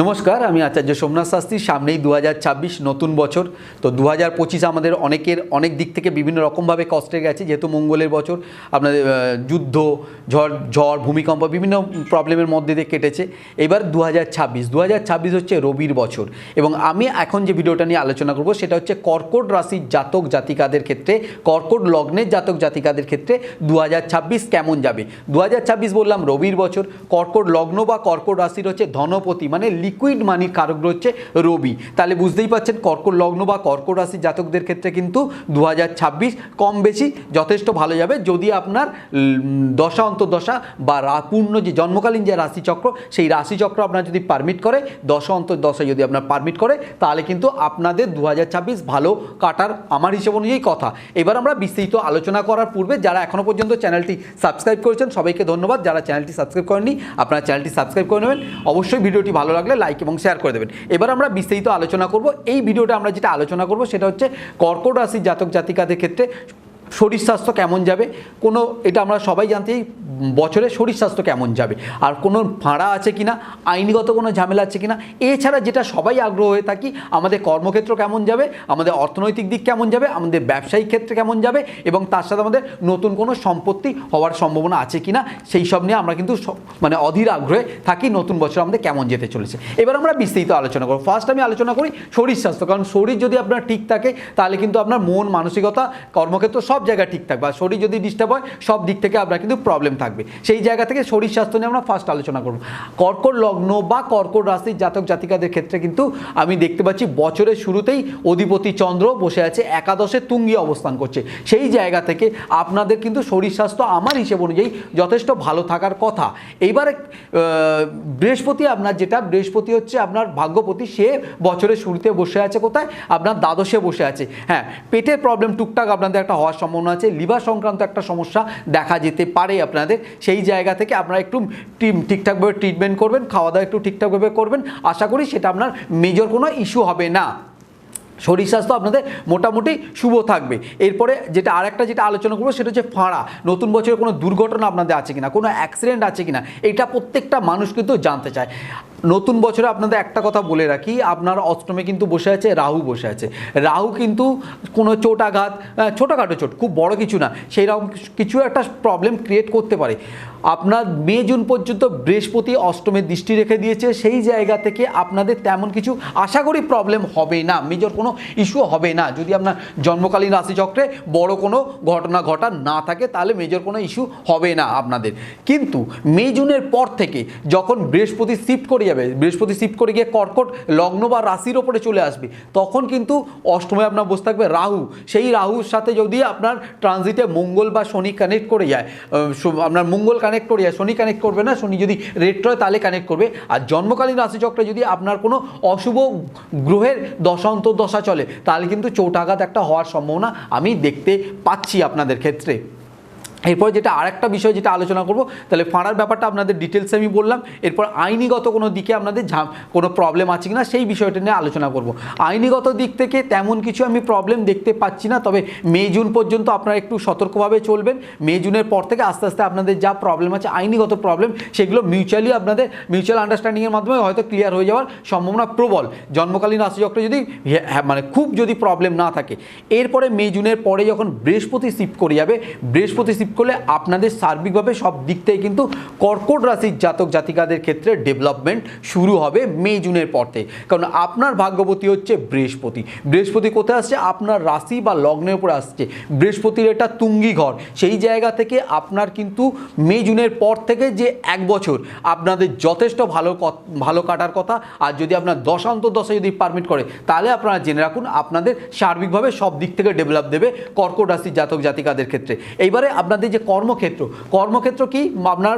নমস্কার, আমি আচার্য সোমনাথ শাস্ত্রী। সামনেই দু হাজার ছাব্বিশ নতুন বছর। তো দু হাজার পঁচিশ আমাদের অনেকের অনেক দিক থেকে বিভিন্ন রকমভাবে কষ্টে গেছে, যেহেতু মঙ্গলের বছর, আপনাদের যুদ্ধ, ঝড় ঝড়, ভূমিকম্প, বিভিন্ন প্রবলেমের মধ্যে দিয়ে কেটেছে। এবার দু হাজার ছাব্বিশ হচ্ছে রবির বছর। এবং আমি এখন যে ভিডিওটা নিয়ে আলোচনা করব, সেটা হচ্ছে কর্কট রাশির জাতক জাতিকাদের ক্ষেত্রে, কর্কট লগ্নের জাতক জাতিকাদের ক্ষেত্রে দু কেমন যাবে? দু হাজার ছাব্বিশ বললাম রবির বছর, কর্কট লগ্ন বা কর্কট রাশির হচ্ছে ধনপতি মানে লিকুইড মানির কারক হচ্ছে রবি। তাহলে বুঝতেই পাচ্ছেন কর্কট লগ্ন বা কর্কট রাশি জাতকদের ক্ষেত্রে কিন্তু দু হাজার ছাব্বিশ কম বেশি যথেষ্ট ভালো যাবে। যদি আপনার দশা, অন্তর্দশা বা পূর্ণ যে জন্মকালীন যে রাশিচক্র, সেই রাশিচক্র আপনার যদি পারমিট করে, দশা অন্তর্দশা যদি আপনার পারমিট করে, তাহলে কিন্তু আপনাদের দু হাজার ছাব্বিশ ভালো কাটার আমার হিসেব অনুযায়ী কথা। এবার আমরা বিস্তৃত আলোচনা করার পূর্বে যারা এখনও পর্যন্ত চ্যানেলটি সাবস্ক্রাইব করেছেন, সবাইকে ধন্যবাদ। যারা চ্যানেলটি সাবস্ক্রাইব করেননি, আপনারা চ্যানেলটি সাবস্ক্রাইব করে নেবেন। অবশ্যই ভিডিওটি ভালো লাগলে লাইক এবং শেয়ার করে দেবেন। এবার আমরা বিস্তারিত আলোচনা করব। এই ভিডিওটা আমরা যেটা আলোচনা করব সেটা হচ্ছে কর্কট রাশির জাতক জাতিকাদের ক্ষেত্রে শরীর স্বাস্থ্য কেমন যাবে? কোনো, এটা আমরা সবাই জানতেই বছরে শরীর স্বাস্থ্য কেমন যাবে? আর কোনো ভাড়া আছে কিনা? আইনগত কোনো ঝামেলা আছে কিনা? এছাড়া যেটা সবাই আগ্রহ হয়ে থাকি, আমাদের কর্মক্ষেত্র কেমন যাবে? আমাদের অর্থনৈতিক দিক কেমন যাবে? আমাদের ব্যবসায়িক ক্ষেত্রে কেমন যাবে? এবং তার সাথে আমাদের নতুন কোনো সম্পত্তি হওয়ার সম্ভাবনা আছে কিনা? সেই সব নিয়ে আমরা কিন্তু মানে অধীর আগ্রহে থাকি নতুন বছর আমাদের কেমন যেতে চলেছে। এবার আমরা বিস্তারিত আলোচনা করব। ফার্স্ট আমি আলোচনা করি শরীর স্বাস্থ্য। কারণ শরীর যদি আপনার ঠিক থাকে, তাহলে কিন্তু আপনার মন, মানসিকতা, কর্মক্ষেত্র সব জায়গায় ঠিক থাকবে। আর শরীর যদি ডিস্টার্ব হয়, সব দিক থেকে আপনার কিন্তু প্রবলেম থাকবে। সেই জায়গা থেকে শরীর স্বাস্থ্য নিয়ে আমরা ফার্স্ট আলোচনা করব। কর্কট লগ্ন বা কর্কট রাশির জাতক জাতিকাদের ক্ষেত্রে কিন্তু আমি দেখতে পাচ্ছি, বছরের শুরুতেই অধিপতি চন্দ্র বসে আছে, একাদশে তুঙ্গি অবস্থান করছে। সেই জায়গা থেকে আপনাদের কিন্তু শরীর স্বাস্থ্য আমার হিসেব অনুযায়ী যথেষ্ট ভালো থাকার কথা। এইবারে বৃহস্পতি আপনার যেটা, বৃহস্পতি হচ্ছে আপনার ভাগ্যপতি, সে বছরের শুরুতে বসে আছে কোথায়? আপনার দ্বাদশে বসে আছে। হ্যাঁ পেটের প্রবলেম টুকটাক আপনাদের একটা হওয়ার সম্ভাবনা আছে? লিভার সংক্রান্ত একটা সমস্যা দেখা যেতে পারে আপনাদের। সেই জায়গা থেকে আপনারা একটু ঠিকঠাকভাবে ট্রিটমেন্ট করবেন, খাওয়া দাওয়া একটু ঠিকঠাকভাবে করবেন। আশা করি সেটা আপনার মেজর কোনো ইস্যু হবে না। শরীর স্বাস্থ্য আপনাদের মোটামুটি শুভ থাকবে। এরপরে যেটা আরেকটা যেটা আলোচনা করব, সেটা হচ্ছে ফাঁড়া। নতুন বছরে কোনো দুর্ঘটনা আপনাদের আছে কিনা, কোনো অ্যাক্সিডেন্ট আছে কিনা, এটা প্রত্যেকটা মানুষ কিন্তু জানতে চায়। নতুন বছরে আপনাদের একটা কথা বলে রাখি, আপনার অষ্টমে কিন্তু বসে আছে, রাহু বসে আছে। রাহু কিন্তু কোনো চোট আঘাত ছোটোখাটো চোট, খুব বড় কিছু না সেই রকম কিছু একটা প্রবলেম ক্রিয়েট করতে পারে। আপনার মে, জুন পর্যন্ত বৃহস্পতি অষ্টমের দৃষ্টি রেখে দিয়েছে, সেই জায়গা থেকে আপনাদের তেমন কিছু আশা করি প্রবলেম হবে না। মেজর কোনো ইস্যু হবে না। যদি আপনার জন্মকালীন রাশিচক্রে বড় কোনো ঘটনা ঘটা না থাকে, তাহলে মেজর কোনো ইস্যু হবে না আপনাদের। কিন্তু মে, জুনের পর থেকে যখন বৃহস্পতি শিফট করে যাবে, বৃহস্পতি শিফট করে গিয়ে কর্কট লগ্ন বা রাশির ওপরে চলে আসবে, তখন কিন্তু অষ্টমে আপনার বসে থাকবে রাহু। সেই রাহুর সাথে যদি আপনার ট্রানজিটে মঙ্গল বা শনি কানেক্ট করে যায় আপনার মঙ্গল কানেক্ট করে যায়, শনি কানেক্ট করবে না, শনি যদি রেট্রো হয় তাহলে কানেক্ট করবে। আর জন্মকালীন রাশিচক্রে যদি আপনার কোনো অশুভ গ্রহের দশান্ত দশা চলে তাহলে কিন্তু চৌটাঘাত একটা হওয়ার সম্ভাবনা আমি দেখতে পাচ্ছি আপনাদের ক্ষেত্রে। এরপর যেটা আরেকটা বিষয় যেটা আলোচনা করব, তাহলে ফাঁড়ার ব্যাপারটা আপনাদের ডিটেলসে আমি বললাম, এরপর আইনিগত কোনো দিকে আপনাদের কোনো প্রবলেম আছে কি না সেই বিষয়টা নিয়ে আলোচনা করব। আইনিগত দিক থেকে তেমন কিছু আমি প্রবলেম দেখতে পাচ্ছি না, তবে মে, জুন পর্যন্ত আপনারা একটু সতর্কভাবে চলবেন। মে, জুনের পর থেকে আস্তে আস্তে আপনাদের যা প্রবলেম আছে, আইনিগত প্রবলেম সেগুলো মিউচুয়ালি আপনাদের মিউচুয়াল আন্ডারস্ট্যান্ডিংয়ের মাধ্যমে হয়তো ক্লিয়ার হয়ে যাওয়ার সম্ভাবনা প্রবল। জন্মকালীন রাশিচক্রে যদি মানে খুব যদি প্রবলেম না থাকে, এরপরে মে, জুনের পরে যখন বৃহস্পতি শিফট করে যাবে, বৃহস্পতি শিফট করলে আপনাদের সার্বিকভাবে সব দিক থেকে কিন্তু কর্কট রাশির জাতক জাতিকাদের ক্ষেত্রে ডেভেলপমেন্ট শুরু হবে মে, জুনের পর থেকে। কারণ আপনার ভাগ্যবতী হচ্ছে বৃহস্পতি। বৃহস্পতি কোথায় আসছে? আপনার রাশি বা লগ্নের উপরে আসছে। বৃহস্পতির এটা তুঙ্গি ঘর। সেই জায়গা থেকে আপনার কিন্তু মে, জুনের পর থেকে যে এক বছর আপনাদের যথেষ্ট ভালো ভালো কাটার কথা। আর যদি আপনার দশান্ত দশা যদি পারমিট করে, তাহলে আপনারা জেনে রাখুন আপনাদের সার্বিকভাবে সব দিক থেকে ডেভেলপ দেবে কর্কট রাশির জাতক জাতিকাদের ক্ষেত্রে। এইবারে আপনাদের যে কর্মক্ষেত্র কর্মক্ষেত্র কি? আপনার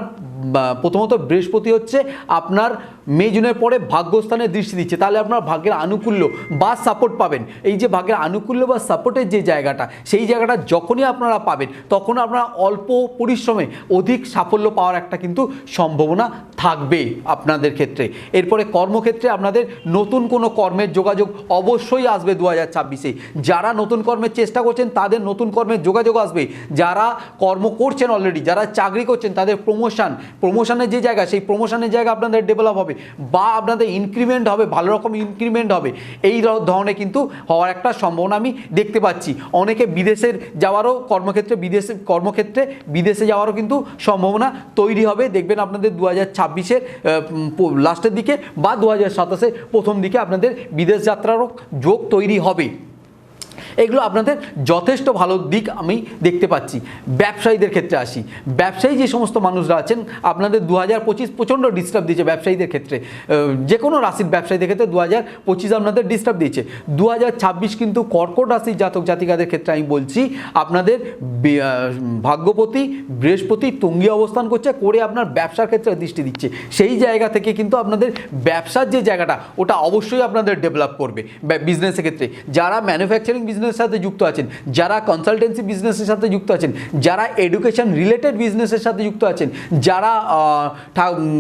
প্রথমত বৃহস্পতি হচ্ছে আপনার মে, জুনের পরে ভাগ্যস্থানে দৃষ্টি দিচ্ছে। তাহলে আপনার ভাগ্যের আনুকূল্য বা সাপোর্ট পাবেন। এই যে ভাগ্যের আনুকূল্য বা সাপোর্টের যে জায়গাটা, সেই জায়গাটা যখনই আপনারা পাবেন, তখন আপনারা অল্প পরিশ্রমে অধিক সাফল্য পাওয়ার একটা কিন্তু সম্ভাবনা থাকবে আপনাদের ক্ষেত্রে। এরপরে কর্মক্ষেত্রে আপনাদের নতুন কোনো কর্মের যোগাযোগ অবশ্যই আসবে দু হাজার ছাব্বিশে। যারা নতুন কর্মের চেষ্টা করছেন, তাদের নতুন কর্মের যোগাযোগ আসবে। যারা কর্ম করছেন অলরেডি যারা চাকরি করছেন, তাদের প্রমোশন প্রমোশনের যে জায়গা, সেই প্রমোশনের জায়গা আপনাদের ডেভেলপ হবে বা আপনাদের ইনক্রিমেন্ট হবে, ভালো রকম ইনক্রিমেন্ট হবে। এই ধরনের কিন্তু হওয়ার একটা সম্ভাবনা আমি দেখতে পাচ্ছি। অনেকে বিদেশের যাওয়ারও কর্মক্ষেত্রে, বিদেশে কর্মক্ষেত্রে বিদেশে যাওয়ারও কিন্তু সম্ভাবনা তৈরি হবে। দেখবেন আপনাদের দু হাজার ছাব্বিশের লাস্টের দিকে বা দু হাজার সাতাশের প্রথম দিকে আপনাদের বিদেশ যাত্রারও যোগ তৈরি হবে। এগুলো আপনাদের যথেষ্ট ভালো দিক আমি দেখতে পাচ্ছি। ব্যবসায়ীদের ক্ষেত্রে আসি। ব্যবসায়ী যে সমস্ত মানুষরা আছেন, আপনাদের দু হাজার পঁচিশ প্রচণ্ড ডিস্টার্ব দিয়েছে ব্যবসায়ীদের ক্ষেত্রে। যে কোনো রাশির ব্যবসায়ীদের ক্ষেত্রে দু হাজার পঁচিশ আপনাদের ডিস্টার্ব দিয়েছে। দু হাজার ছাব্বিশ কিন্তু কর্কট রাশির জাতক জাতিকাদের ক্ষেত্রে আমি বলছি, আপনাদের ভাগ্যপতি, বৃহস্পতি তুঙ্গি অবস্থান করছে, করে আপনার ব্যবসার ক্ষেত্রে দৃষ্টি দিচ্ছে। সেই জায়গা থেকে কিন্তু আপনাদের ব্যবসার যে জায়গাটা, ওটা অবশ্যই আপনাদের ডেভেলপ করবে। বিজনেসের ক্ষেত্রে। যারা ম্যানুফ্যাকচারিং বিজনেসের সাথে যুক্ত আছেন, যারা কনসালটেন্সি বিজনেসের সাথে যুক্ত আছেন, যারা এডুকেশন রিলেটেড বিজনেসের সাথে যুক্ত আছেন, যারা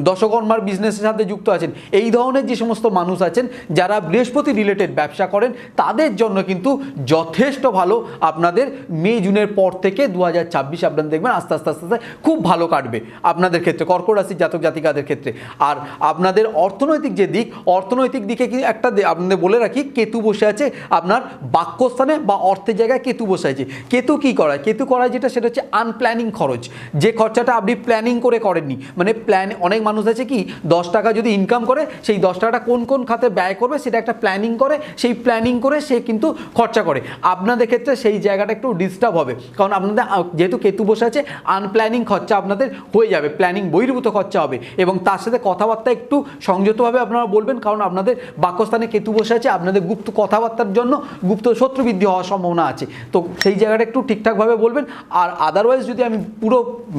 দশকর্মার বিজনেসের সাথে যুক্ত আছেন, এই ধরনের যে সমস্ত মানুষ আছেন, যারা বৃহস্পতি রিলেটেড ব্যবসা করেন, তাদের জন্য কিন্তু যথেষ্ট ভালো আপনাদের মে, জুনের পর থেকে দু হাজার ছাব্বিশ আপনারা দেখবেন আস্তে আস্তে আস্তে আস্তে খুব ভালো কাটবে আপনাদের ক্ষেত্রে, কর্কট রাশির জাতক জাতিকাদের ক্ষেত্রে। আর আপনাদের অর্থনৈতিক যে দিক, অর্থনৈতিক দিকে কিন্তু একটা আপনাদের বলে রাখি, কেতু বসে আছে আপনার বাক্যস্থানে বা অর্থের জায়গায় কেতু বসে আছে কেতু কি করায়? কেতু করায় যেটা, সেটা হচ্ছে আনপ্ল্যানিং খরচ। যে খরচাটা আপনি প্ল্যানিং করে করেননি মানে প্ল্যান অনেক মানুষ আছে কি, দশ টাকা যদি ইনকাম করে, সেই দশ টাকাটা কোন কোন খাতে ব্যয় করবে, সেটা একটা প্ল্যানিং করে, সেই প্ল্যানিং করে সে কিন্তু খরচা করে। আপনাদের ক্ষেত্রে সেই জায়গাটা একটু ডিস্টার্ব হবে। কারণ আপনাদের যেহেতু কেতু বসে আছে আনপ্ল্যানিং খরচা আপনাদের হয়ে যাবে প্ল্যানিং বহির্ভূত খরচা হবে। এবং তার সাথে কথাবার্তা একটু সংযতভাবে আপনারা বলবেন, কারণ আপনাদের বাক্যস্থানে কেতু বসে আছে, আপনাদের গুপ্ত কথাবার্তার জন্য গুপ্ত শত্রু বৃদ্ধি হওয়ার সম্ভাবনা আছে। তো সেই জায়গাটা একটু ঠিকঠাকভাবে বলবেন। আর আদারওয়াইজ যদি আমি পুরো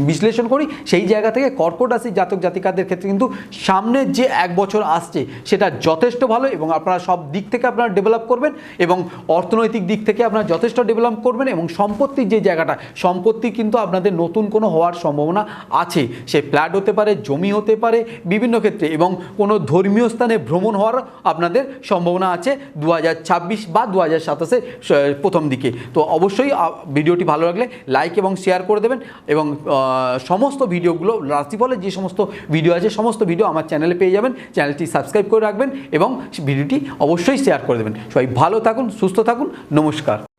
বিশ্লেষণ করি, সেই জায়গা থেকে কর্কট রাশি জাতক জাতিকাদের ক্ষেত্রে কিন্তু সামনের যে এক বছর আসছে, সেটা যথেষ্ট ভালো এবং আপনারা সব দিক থেকে আপনারা ডেভেলপ করবেন এবং অর্থনৈতিক দিক থেকে আপনারা যথেষ্ট ডেভেলপ করবেন এবং সম্পত্তির যে জায়গাটা, সম্পত্তি কিন্তু আপনাদের নতুন কোনো হওয়ার সম্ভাবনা আছে। সে ফ্ল্যাট হতে পারে, জমি হতে পারে, বিভিন্ন ক্ষেত্রে এবং কোনো ধর্মীয় স্থানে ভ্রমণ হওয়ার আপনাদের সম্ভাবনা আছে। দু হাজার ছাব্বিশ বা দু হাজার সাতাশের প্রথম দিকে। তো অবশ্যই ভিডিওটি ভালো লাগলে লাইক এবং শেয়ার করে দেবেন এবং সমস্ত ভিডিওগুলো রাশিফলের যে সমস্ত ভিডিও আছে, সমস্ত ভিডিও আমার চ্যানেলে পেয়ে যাবেন। চ্যানেলটি সাবস্ক্রাইব করে রাখবেন এবং ভিডিওটি অবশ্যই শেয়ার করে দেবেন। সবাই ভালো থাকুন, সুস্থ থাকুন, নমস্কার।